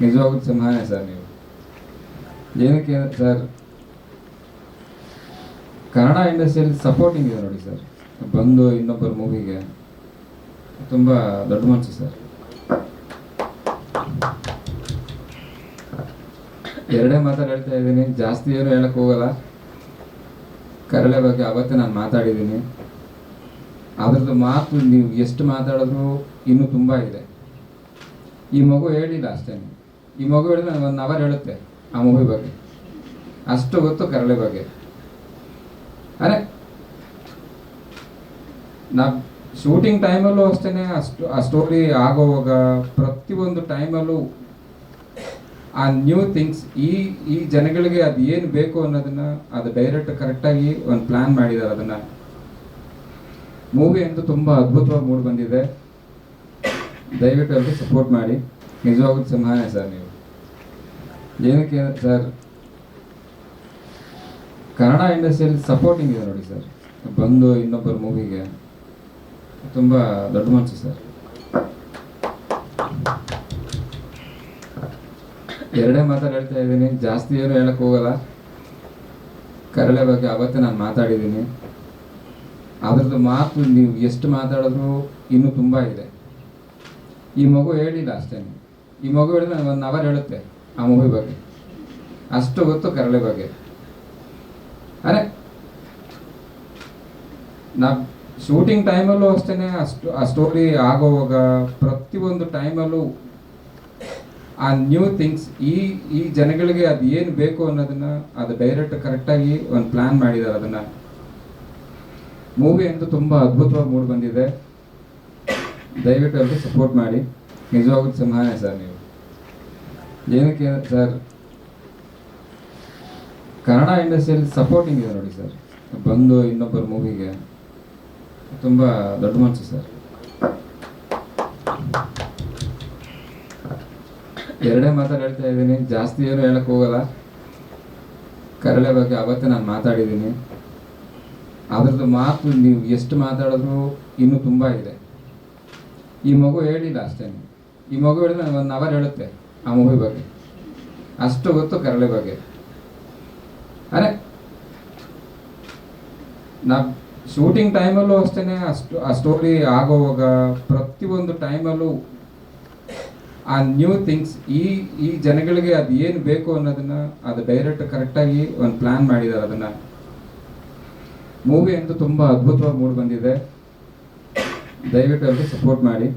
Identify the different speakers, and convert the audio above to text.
Speaker 1: ನಿಜವಾಗ್ಲೂ ಸಿಂಹನೇ ಸರ್ ನೀವು. ಏನಕ್ಕೆ ಸರ್? ಕನ್ನಡ ಇಂಡಸ್ಟ್ರಿಯಲ್ಲಿ ಸಪೋರ್ಟಿಂಗ್ ಇದೆ ನೋಡಿ ಸರ್. ಬಂದು ಇನ್ನೊಬ್ಬರ ಮೂವಿಗೆ ತುಂಬ ದೊಡ್ಡ ಮನಸ್ಸು ಸರ್. ಎರಡೇ ಮಾತಾಡಿ ಹೇಳ್ತಾ ಇದ್ದೀನಿ. ಜಾಸ್ತಿ ಏನು ಹೇಳಕ್ ಹೋಗಲ್ಲ. ಕರಳೆ ಬಗ್ಗೆ ಅವತ್ತೇ ನಾನು ಮಾತಾಡಿದ್ದೀನಿ. ಅದ್ರದ್ದು ಮಾತು ನೀವು ಎಷ್ಟು ಮಾತಾಡಿದ್ರು ಇನ್ನೂ ತುಂಬ ಇದೆ. ಈ ಮಗು ಹೇಳಿಲ್ಲ ಅಷ್ಟೇ ಈ ಮಗು ಹೇಳಿದ್ರೆ ನನಗೆ ಒಂದು ಅವರ್ ಹೇಳುತ್ತೆ, ಆ ಮೂವಿ ಬಗ್ಗೆ. ಅಷ್ಟು ಗೊತ್ತು ಕರಳೆ ಬಗ್ಗೆ. ಅರೆ ನಾ ಶೂಟಿಂಗ್ ಟೈಮಲ್ಲೂ ಅಷ್ಟೇ ಅಷ್ಟು, ಆ ಸ್ಟೋರಿ ಆಗೋವಾಗ ಪ್ರತಿಯೊಂದು ಟೈಮಲ್ಲೂ ಆ ನ್ಯೂ ಥಿಂಗ್ಸ್ ಈ ಈ ಜನಗಳಿಗೆ ಅದು ಏನು ಬೇಕು ಅನ್ನೋದನ್ನ ಅದು ಡೈರೆಕ್ಟ್ ಕರೆಕ್ಟಾಗಿ ಒಂದು ಪ್ಲಾನ್ ಮಾಡಿದ್ದಾರೆ ಅದನ್ನ. ಮೂವಿ ಅಂತೂ ತುಂಬ ಅದ್ಭುತವಾಗಿ ಮೂಡಿ ಬಂದಿದೆ. ದಯವಿಟ್ಟು ಎಲ್ಲರೂ ಸಪೋರ್ಟ್ ಮಾಡಿ. ನಿಜವಾಗ್ಲೂ ಸಿಂಹನೇ ಸರ್ ನೀವು. ಏನಕ್ಕೆ ಸರ್? ಕನ್ನಡ ಇಂಡಸ್ಟ್ರಿಯಲ್ಲಿ ಸಪೋರ್ಟಿಂಗ್ ಇದೆ ನೋಡಿ ಸರ್. ಬಂದು ಇನ್ನೊಬ್ಬರ ಮೂವಿಗೆ ತುಂಬ ದೊಡ್ಡ ಮನಸ್ಸು ಸರ್. ಎರಡೇ ಮಾತಾಡ್ತಾ ಇದ್ದೀನಿ, ಜಾಸ್ತಿ ಏನು ಹೇಳಕ್ ಹೋಗಲ್ಲ. ಕರಳೆ ಬಗ್ಗೆ ಅವತ್ತೇ ನಾನು ಮಾತಾಡಿದ್ದೀನಿ. ಅದ್ರದ್ದು ಮಾತು ನೀವು ಎಷ್ಟು ಮಾತಾಡಿದ್ರು ಇನ್ನೂ ತುಂಬ ಇದೆ. ಈ ಮಗು ಹೇಳಿಲ್ಲ ಅಷ್ಟೇ. ಈ ಮಗು ಹೇಳಿದ್ರೆ ನನಗೆ ಒಂದು ಅವರ್ ಹೇಳುತ್ತೆ, ಆ ಮೂವಿ ಬಗ್ಗೆ. ಅಷ್ಟು ಗೊತ್ತು ಕರಳೆ ಬಗ್ಗೆ. ಅರೆ, ನಾ ಶೂಟಿಂಗ್ ಟೈಮಲ್ಲೂ ಅಷ್ಟೇ ಅಷ್ಟು, ಆ ಸ್ಟೋರಿ ಆಗೋವಾಗ ಪ್ರತಿಯೊಂದು ಟೈಮಲ್ಲೂ ಆ ನ್ಯೂ ಥಿಂಗ್ಸ್ ಈ ಈ ಜನಗಳಿಗೆ ಅದು ಏನು ಬೇಕು ಅನ್ನೋದನ್ನ ಅದು ಡೈರೆಕ್ಟ್ ಕರೆಕ್ಟಾಗಿ ಒಂದು ಪ್ಲಾನ್ ಮಾಡಿದ್ದಾರೆ ಅದನ್ನ. ಮೂವಿ ಅಂತೂ ತುಂಬ ಅದ್ಭುತವಾಗಿ ಮೂಡಿ ಬಂದಿದೆ. ದಯವಿಟ್ಟು ಎಲ್ಲರೂ ಸಪೋರ್ಟ್ ಮಾಡಿ. ನಿಜವಾಗ್ಲೂ ಸಿಂಹನೇ ಸರ್ ನೀವು. ಏನಕ್ಕೆ ಸರ್? ಕನ್ನಡ ಇಂಡಸ್ಟ್ರಿಯಲ್ಲಿ ಸಪೋರ್ಟಿಂಗ್ ಇದೆ ನೋಡಿ ಸರ್. ಬಂದು ಇನ್ನೊಬ್ಬರ ಮೂವಿಗೆ. ತುಂಬ ದೊಡ್ಡ ಮನಸ್ಸು ಸರ್. ಎರಡೇ ಮಾತಾಡ್ತಾ ಹೇಳ್ತಾ ಇದ್ದೀನಿ. ಜಾಸ್ತಿ ಏನು ಹೇಳಕ್ ಹೋಗಲ್ಲ. ಕರಳೆ ಬಗ್ಗೆ ಅವತ್ತೇ ನಾನು ಮಾತಾಡಿದ್ದೀನಿ. ಅದ್ರದ್ದು ಮಾತು ನೀವು ಎಷ್ಟು ಮಾತಾಡಿದ್ರು ಇನ್ನೂ ತುಂಬ ಇದೆ. ಈ ಮಗು ಹೇಳಿಲ್ಲ ಅಷ್ಟೇ. ಈ ಮಗು ಹೇಳಿದ್ರೆ ನನಗೆ ಒಂದು ಅವರ್ ಹೇಳುತ್ತೆ, ಆ ಮೂವಿ ಬಗ್ಗೆ. ಅಷ್ಟು ಗೊತ್ತು ಕರಳೆ ಬಗ್ಗೆ. ಅರೆ ನಾ ಶೂಟಿಂಗ್ ಟೈಮಲ್ಲೂ ಅಷ್ಟೇ ಅಷ್ಟು, ಆ ಸ್ಟೋರಿ ಆಗೋವಾಗ ಪ್ರತಿಯೊಂದು ಟೈಮಲ್ಲೂ ಆ ನ್ಯೂ ಥಿಂಗ್ಸ್ ಈ ಈ ಜನಗಳಿಗೆ ಅದು ಏನು ಬೇಕು ಅನ್ನೋದನ್ನ ಅದು ಡೈರೆಕ್ಟ್ ಕರೆಕ್ಟಾಗಿ ಒಂದು ಪ್ಲಾನ್ ಮಾಡಿದ್ದಾರೆ ಅದನ್ನ. ಮೂವಿ ಅಂತೂ ತುಂಬ ಅದ್ಭುತವಾಗಿ ಮೂಡಿ ಬಂದಿದೆ. ದಯವಿಟ್ಟು ಎಲ್ಲರೂ ಸಪೋರ್ಟ್ ಮಾಡಿ.